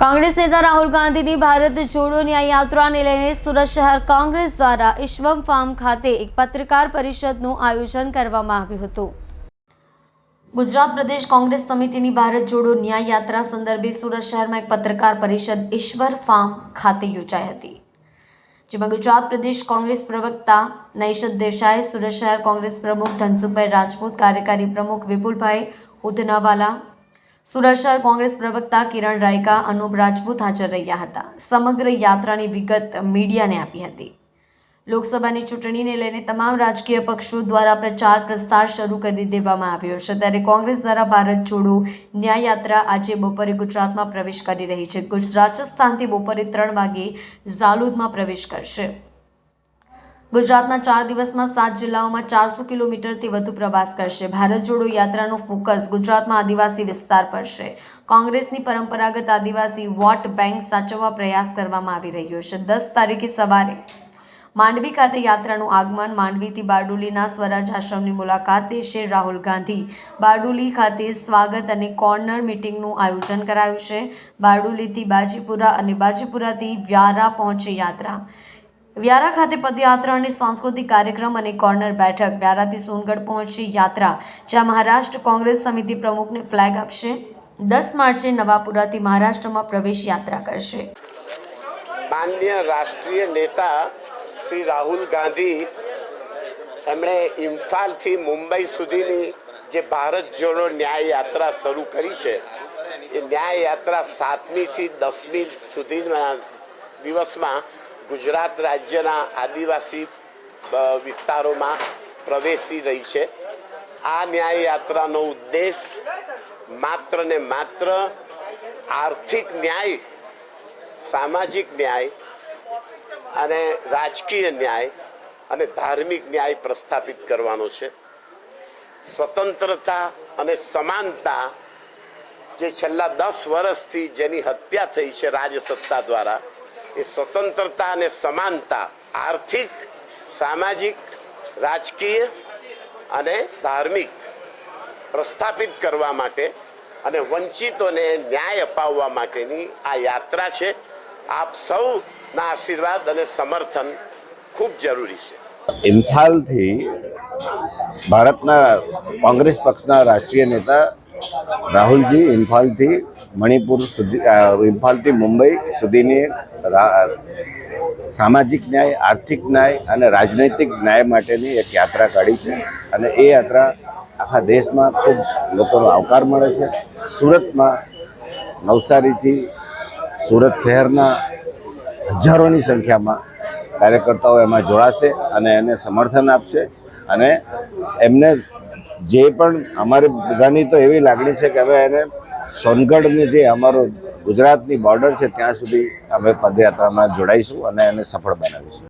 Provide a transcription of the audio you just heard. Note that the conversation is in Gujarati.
કોંગ્રેસ નેતા રાહુલ ગાંધીની ભારત જોડો ન્યાય યાત્રાને લઈને સુરત શહેર કોંગ્રેસ દ્વારા ઈશ્વમ ફાર્મ ખાતે એક પત્રકાર પરિષદનું આયોજન કરવામાં આવ્યું હતું. ગુજરાત પ્રદેશ કોંગ્રેસ સમિતિની ભારત જોડો ન્યાય યાત્રા સંદર્ભે સુરત શહેરમાં એક પત્રકાર પરિષદ ઈશ્વર ફાર્મ ખાતે યોજાઈ હતી. જેમાં ગુજરાત પ્રદેશ કોંગ્રેસ પ્રવક્તા નૈશદ દેસાઈ, સુરત શહેર કોંગ્રેસ પ્રમુખ ધનસુભાઈ રાજપૂત, કાર્યકારી પ્રમુખ વિપુલભાઈ ઉધનાવાલા સુરત કોંગ્રેસ પ્રવક્તા કિરણ રાયકા, અનુપ રાજપૂત હાજર રહ્યા હતા. સમગ્ર યાત્રાની વિગત મીડિયાને આપી હતી. લોકસભાની ચૂંટણીને લઈને તમામ રાજકીય પક્ષો દ્વારા પ્રચાર પ્રસાર શરૂ કરી દેવામાં આવ્યો છે. ત્યારે કોંગ્રેસ દ્વારા ભારત જોડો ન્યાય યાત્રા આજે બપોરે ગુજરાતમાં પ્રવેશ કરી રહી છે. ગુજરાત રાજસ્થાનથી બપોરે ત્રણ વાગે ઝાલુદમાં પ્રવેશ કરશે. ગુજરાતના ચાર દિવસમાં સાત જિલ્લાઓમાં ચારસો કિલોમીટરથી વધુ પ્રવાસ કરશે. ભારત જોડો યાત્રાનો ફોકસ ગુજરાતમાં આદિવાસી વિસ્તાર પર છે. કોંગ્રેસની પરંપરાગત આદિવાસી વોટ બેંક સાચવવા પ્રયાસ કરવામાં આવી રહ્યો છે. દસ તારીખે સવારે માંડવી ખાતે યાત્રાનું આગમન. માંડવીથી બારડોલીના સ્વરાજ આશ્રમની મુલાકાત લેશે રાહુલ ગાંધી બારડોલી ખાતે સ્વાગત અને કોર્નર મિટિંગનું આયોજન કરાયું છે. બારડોલીથી બાજીપુરા અને બાજીપુરાથી વ્યારા પહોંચે યાત્રા. વ્યારા ખાતે પદયાત્રા અને સાંસ્કૃતિક કાર્યક્રમ અને કોર્નર બેઠક. વ્યારાથી સોનગઢ પહોંચી યાત્રા, જ્યાં મહારાષ્ટ્ર કોંગ્રેસ સમિતિ પ્રમુખને ફ્લેગ આપશે. દસ માર્ચે નવાપુરાથી મહારાષ્ટ્રમાં પ્રવેશ યાત્રા કરશે. માન્ય રાષ્ટ્રીય નેતા શ્રી રાહુલ ગાંધી એમણે ઇમ્ફાલથી મુંબઈ સુધીની જે ભારત જોડો ન્યાય યાત્રા શરૂ કરી છે, એ ન્યાય યાત્રા સાતમીથી દસમી સુધીના દિવસમાં ગુજરાત રાજ્યના આદિવાસી વિસ્તારોમાં પ્રવેશી રહી છે. આ ન્યાય યાત્રાનો ઉદ્દેશ માત્ર ને માત્ર આર્થિક ન્યાય, સામાજિક ન્યાય અને રાજકીય ન્યાય અને ધાર્મિક ન્યાય પ્રસ્થાપિત કરવાનો છે. સ્વતંત્રતા અને સમાનતા જે છેલ્લા દસ વર્ષથી જેની હત્યા થઈ છે રાજસત્તા દ્વારા એ સ્વતંત્રતા અને સમાનતા, આર્થિક, સામાજિક, રાજકીય અને ધાર્મિક પ્રસ્થાપિત કરવા માટે અને વંચિતોને ન્યાય અપાવવા માટેની આ યાત્રા છે. આપ સૌના આશીર્વાદ અને સમર્થન ખૂબ જરૂરી છે. ઇમ્ફાલથી ભારતના કોંગ્રેસ પક્ષના રાષ્ટ્રીય નેતા રાહુલજી, ઇમ્ફાલથી મણિપુર સુધી ઇમ્ફાલથી મુંબઈ સુધીની સામાજિક ન્યાય, આર્થિક ન્યાય અને રાજનૈતિક ન્યાય માટેની એક યાત્રા કાઢી છે. અને એ યાત્રા આખા દેશમાં ખૂબ લોકોનો આવકાર મળે છે. સુરતમાં નવસારીથી સુરત શહેરના હજારોની સંખ્યામાં કાર્યકર્તાઓ એમાં જોડાશે અને એને સમર્થન આપશે અને એમને જે પણ અમારી બધાની તો એવી લાગણી છે કે હવે એને સોનગઢની જે અમારો ગુજરાતની બોર્ડર છે, ત્યાં સુધી અમે પદયાત્રામાં જોડાઈશું અને એને સફળ બનાવીશું.